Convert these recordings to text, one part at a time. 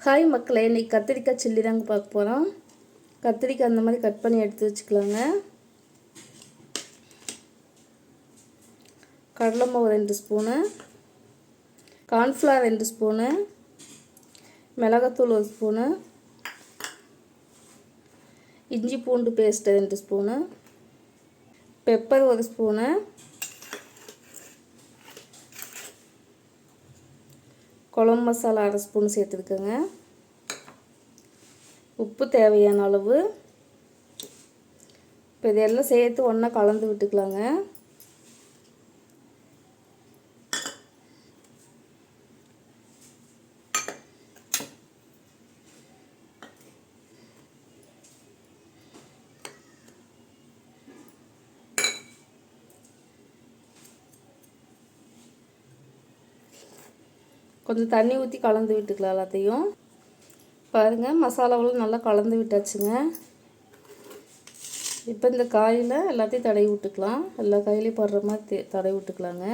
Hi மக்களே இன்றைக்கி கத்திரிக்காய் சில்லி தாங்க பார்க்க போகிறோம் கத்திரிக்காய் அந்த மாதிரி கட் பண்ணி எடுத்து வச்சுக்கலாங்க. கடலை மாவு ரெண்டு ஸ்பூனு கார்ன்ஃப்ளவர் ரெண்டு ஸ்பூனு மிளகாத்தூள் ஒரு ஸ்பூனு இஞ்சி பூண்டு பேஸ்ட்டு ரெண்டு ஸ்பூனு பெப்பர் ஒரு ஸ்பூனு குழம்பு மசாலா அரை ஸ்பூன் சேர்த்துருக்கேங்க உப்பு தேவையான அளவு. இப்போ இதெல்லாம் சேர்த்து ஒன்றா கலந்து விட்டுக்கலாங்க. கொஞ்சம் தண்ணி ஊற்றி கலந்து விட்டுக்கலாம் எல்லாத்தையும். பாருங்கள் மசாலாவெல்லாம் நல்லா கலந்து விட்டாச்சுங்க. இப்போ இந்த காயில் எல்லாத்தையும் தடவி விட்டுக்கலாம். எல்லா காயிலையும் படுற மாதிரி தடவி விட்டுக்கலாங்க.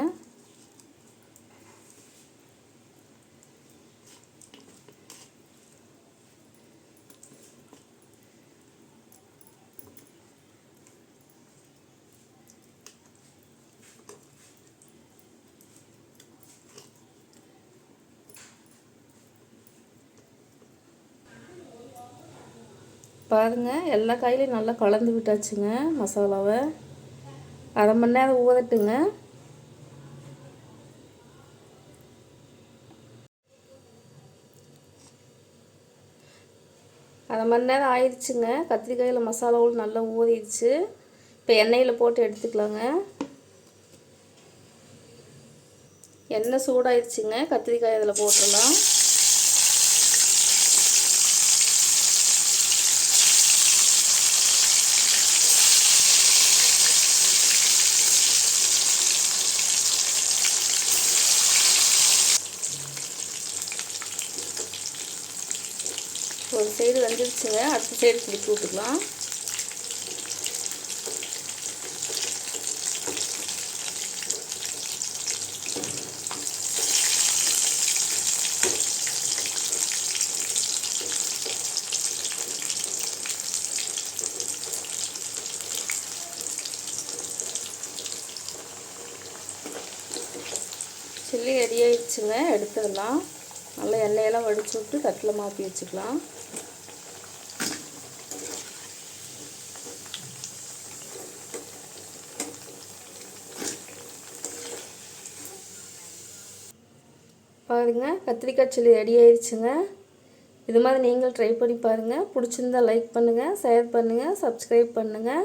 பாருங்கள் எல்லா காயிலையும் நல்லா கலந்து விட்டாச்சுங்க மசாலாவை. அரை மணி நேரம் ஊறட்டுங்க. அரை மணி நேரம் ஆயிடுச்சுங்க. கத்திரிக்காயில் மசாலாவும் நல்லா ஊறிடுச்சு. இப்போ எண்ணெயில் போட்டு எடுத்துக்கலாங்க. எண்ணெய் சூடாயிடுச்சுங்க. கத்திரிக்காய் அதில் போட்டுடலாம். ஒரு சைடு வெந்துருச்சுங்க அடுத்த சைடு திருப்பி விட்டுக்கலாம். சில்லி ரெடி ஆயிடுச்சுங்க. எடுத்துடலாம். நல்லா எண்ணெயெல்லாம் வடிச்சு விட்டு தட்டில் மாற்றி வச்சுக்கலாம். பாருங்க கத்திரிக்காய் சில்லி ரெடி ஆயிடுச்சுங்க இது மாதிரி நீங்கள் ட்ரை பண்ணி பாருங்கள் பிடிச்சிருந்தா லைக் பண்ணுங்கள் ஷேர் பண்ணுங்கள் சப்ஸ்கிரைப் பண்ணுங்கள்